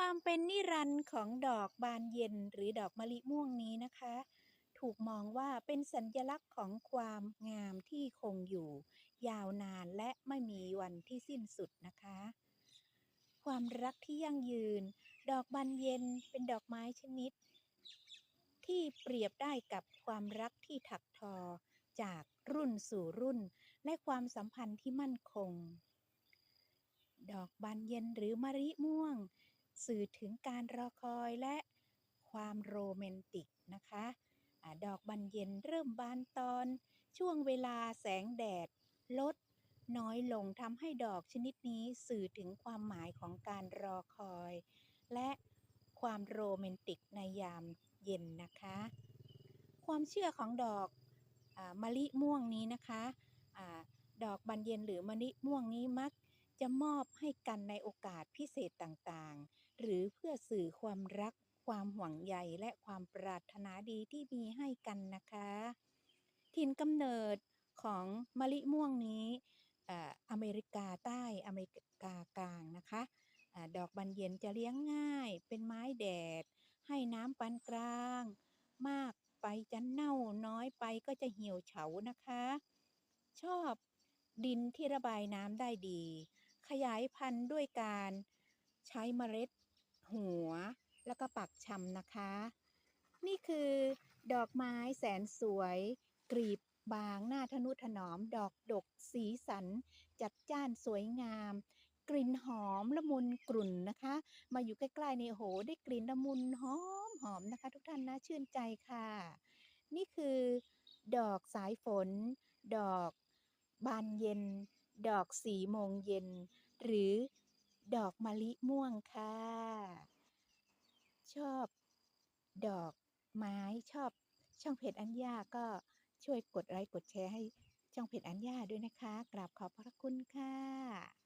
ความเป็นนิรันดร์ของดอกบานเย็นหรือดอกมะลิม่วงนี้นะคะ ถูกมองว่าเป็นสัญลักษณ์ของความงามที่คงอยู่ ยาวนานและไม่มีวันที่สิ้นสุดนะคะ ความรักที่ยั่งยืน ดอกบานเย็นเป็นดอกไม้ชนิด ที่เปรียบได้กับความรักที่ถักทอ จากรุ่นสู่รุ่น และความสัมพันธ์ที่มั่นคง ดอกบานเย็นหรือมะลิม่วง สื่อถึงการรอคอยและความโรแมนติกนะคะอาดอกบานเย็นเริ่มบานตอน ช่วงเวลาแสงแดด ลด น้อยลงทำให้ดอกชนิดนี้สื่อถึงความหมายของการรอคอย และความโรแมนติกในยามเย็นนะคะ ความเชื่อของดอกอมะลิม่วงนี้นะคะอาดอกบานเย็นหรือมะลิม่วงนี้มัก จะมอบให้กันในโอกาสพิเศษต่างๆ หรือเพื่อสื่อความรัก ความห่วงใยและความปรารถนาดีที่มีให้กันนะคะ ถิ่นกำเนิดของมะลิม่วงนี้อ่าอเมริกาใต้อเมริกากลางนะคะอดอกบานเย็นจะเลี้ยงง่าย เป็นไม้แดด ให้น้ำปานกลาง มากไปจะเน่าน้อยไปก็จะเหี่ยวเฉานะคะ ชอบดินที่ระบายน้ำได้ดี ขยายพันธุ์ด้วยการใช้เมล็ด หัว แล้วก็ปักชำนะคะ นี่คือดอกไม้แสนสวยกลีบบางหน้าทนุถนอม ดอกดกสีสัน จัดจ้านสวยงาม กลิ่นหอมละมุนกลุ่นนะคะ มาอยู่ใกล้ๆในโหได้กลิ่นละมุนหอมหอมนะคะ ทุกท่านนะชื่นใจค่ะ นี่คือ ดอกสายฝน ดอกบานเย็น ดอกสีโมงเย็น หรือดอกมะลิม่วงค่ะ ชอบดอกไม้ชอบช่องเพจอัญญาก็ช่วยกดไลค์กดแชร์ให้ช่องเพจอัญญาด้วยนะคะ กราบขอบพระคุณค่ะ